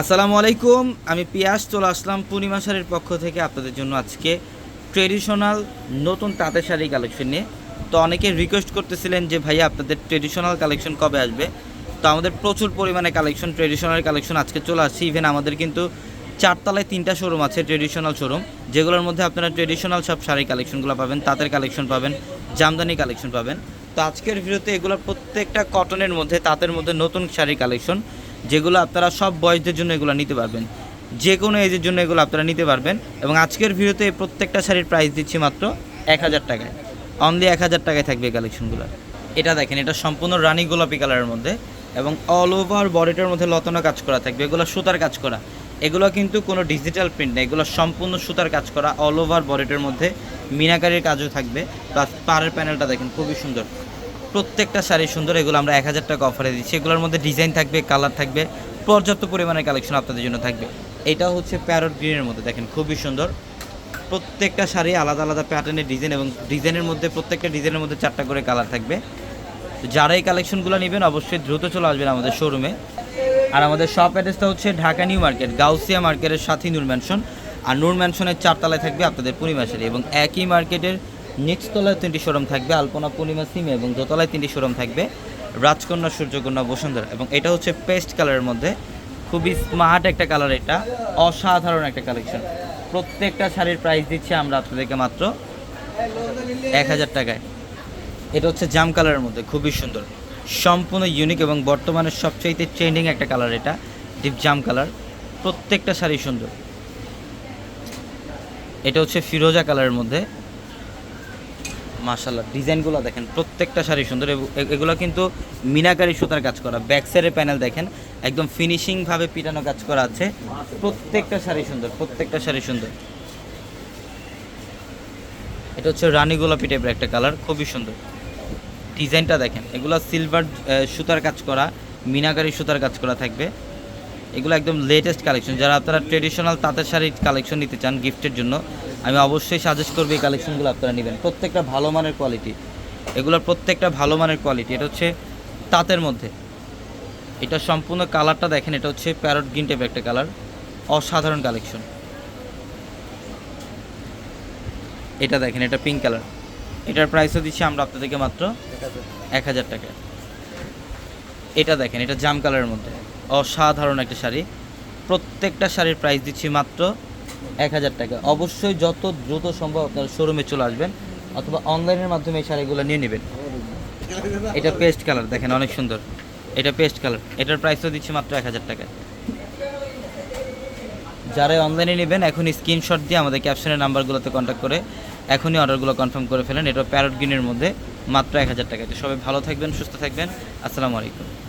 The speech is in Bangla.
আসসালামু আলাইকুম, আমি পিয়াস, চলে আসলাম পূর্ণিমা শাড়ির পক্ষ থেকে আপনাদের জন্য আজকে ট্রেডিশনাল নতুন তাঁতের শাড়ি কালেকশন নিয়ে। তো অনেকে রিকোয়েস্ট করতেছিলেন যে, ভাইয়া, আপনাদের ট্রেডিশনাল কালেকশন কবে আসবে? তো আমাদের প্রচুর পরিমাণে কালেকশন, ট্রেডিশনাল কালেকশন আজকে চলে আসছে। ইভেন আমাদের কিন্তু চারতলায় তিনটা শোরুম আছে, ট্রেডিশনাল শোরুম যেগুলোর মধ্যে আপনারা ট্রেডিশনাল সব শাড়ি কালেকশনগুলো পাবেন, তাঁতের কালেকশন পাবেন, জামদানি কালেকশন পাবেন। তো আজকের ভিডিওতে এগুলো প্রত্যেকটা কটনের মধ্যে, তাঁতের মধ্যে নতুন শাড়ি কালেকশন। যেগুলো আপনারা সব বয়সদের জন্য এগুলো নিতে পারবেন। যে কোনো এজের জন্য এগুলো আপনারা নিতে পারবেন এবং আজকের ভিডিওতে প্রত্যেকটা শাড়ির প্রাইস দিচ্ছি মাত্র এক হাজার টাকায়। অনলি এক হাজার টাকায় থাকবে এই কালেকশনগুলো এটা দেখেন, এটা সম্পূর্ণ রানি গোলাপি কালারের মধ্যে এবং অল ওভার বডিটার মধ্যে লতনা কাজ করা থাকবে। এগুলো সুতার কাজ করা। এগুলো কিন্তু কোনো ডিজিটাল প্রিন্ট না, এগুলো সম্পূর্ণ সুতার কাজ করা অল ওভার বডিটার মধ্যে মিনাকারির কাজও থাকবে। প্লাস পাড়ের প্যানেলটা দেখেন, খুবই সুন্দর। প্রত্যেকটা শাড়ি সুন্দর, এগুলো আমরা এক হাজার টাকা অফারে দিচ্ছি। এগুলোর মধ্যে ডিজাইন থাকবে কালার থাকবে, পর্যাপ্ত পরিমাণের কালেকশন আপনাদের জন্য থাকবে। এটা হচ্ছে প্যারট গ্রিনের মধ্যে, দেখেন খুবই সুন্দর। প্রত্যেকটা শাড়ি আলাদা আলাদা প্যাটার্নের ডিজাইন এবং ডিজাইনের মধ্যে, প্রত্যেকটা ডিজাইনের মধ্যে চারটা করে কালার থাকবে। তো যারা এই কালেকশনগুলো নেবেন, অবশ্যই দ্রুত চলে আসবেন আমাদের শোরুমে আর আমাদের শপ অ্যাড্রেসটা হচ্ছে ঢাকা নিউ মার্কেট, গাউসিয়া মার্কেটের সাথী নূর ম্যানশন আর নূর ম্যানশনের চারতলায় থাকবে আপনাদের পূর্ণিমা শাড়ি এবং একই মার্কেটের নেক্সট তলায় তিনটি শোরুম থাকবে, আলপনা পূর্ণিমা সিমে এবং দোতলায় তিনটি শোরুম থাকবে, রাজকন্যা, সূর্যকন্যা, বসুন্ধরা এবং এটা হচ্ছে পেস্ট কালারের মধ্যে। খুবই স্মার্ট একটা কালার এটা, অসাধারণ একটা কালেকশন। প্রত্যেকটা শাড়ির প্রাইস দিচ্ছি আমরা আপনাদেরকে মাত্র এক হাজার টাকায়। এটা হচ্ছে জাম কালারের মধ্যে, খুবই সুন্দর। সম্পূর্ণ ইউনিক এবং বর্তমানে সবচাইতে ট্রেন্ডিং একটা কালার এটা ডিপ জাম কালার। প্রত্যেকটা শাড়ি সুন্দর। এটা হচ্ছে ফিরোজা কালারের মধ্যে মাশাল্লাহ ডিজাইনগুলো দেখেন, প্রত্যেকটা শাড়ি সুন্দর। এগুলো কিন্তু মিনাকারি সুতার কাজ করা, ব্যাক সাইডের প্যানেল দেখেন, একদম ফিনিশিংভাবে পিটানো কাজ করা আছে। প্রত্যেকটা শাড়ি সুন্দর, প্রত্যেকটা শাড়ি সুন্দর। এটা হচ্ছে রানী গোলাপি টাইপের একটা কালার খুবই সুন্দর। ডিজাইনটা দেখেন, এগুলো সিলভার সুতার কাজ করা, মিনাকারি সুতার কাজ করা থাকবে। এগুলো একদম লেটেস্ট কালেকশন যারা আপনারা ট্রেডিশনাল তাঁতের শাড়ির কালেকশন নিতে চান গিফটের জন্য আমি অবশ্যই সাজেস্ট করব এই কালেকশনগুলো আপনারা নেবেন। প্রত্যেকটা ভালো মানের কোয়ালিটি এগুলোর প্রত্যেকটা ভালো মানের কোয়ালিটি এটা হচ্ছে তাঁতের মধ্যে। এটা সম্পূর্ণ কালারটা দেখেন এটা হচ্ছে প্যারট গ্রিন টাইপের একটা কালার অসাধারণ কালেকশন এটা দেখেন এটা পিঙ্ক কালার এটার প্রাইসও দিচ্ছি আমরা আপনাদেরকে মাত্র এক হাজার। টাকা এটা দেখেন এটা জাম কালারের মধ্যে। অসাধারণ একটা শাড়ি। প্রত্যেকটা শাড়ির প্রাইস দিচ্ছি মাত্র এক হাজার টাকা। অবশ্যই যত দ্রুত সম্ভব আপনারা শোরুমে চলে আসবেন অথবা অনলাইনের মাধ্যমে এই শাড়িগুলো নিয়ে নেবেন। এটা পেস্ট কালার দেখেন অনেক সুন্দর। এটা পেস্ট কালার এটার প্রাইসও দিচ্ছি মাত্র এক হাজার টাকা। যারা অনলাইনে নেবেন, এখনই স্ক্রিনশট দিয়ে আমাদের ক্যাপশনের নাম্বারগুলোতে কন্ট্যাক্ট করে এখনই অর্ডারগুলো কনফার্ম করে ফেলেন। এটা প্যারট গ্রিনের মধ্যে মাত্র এক হাজার টাকা। সবাই ভালো থাকবেন, সুস্থ থাকবেন। আসসালামু আলাইকুম।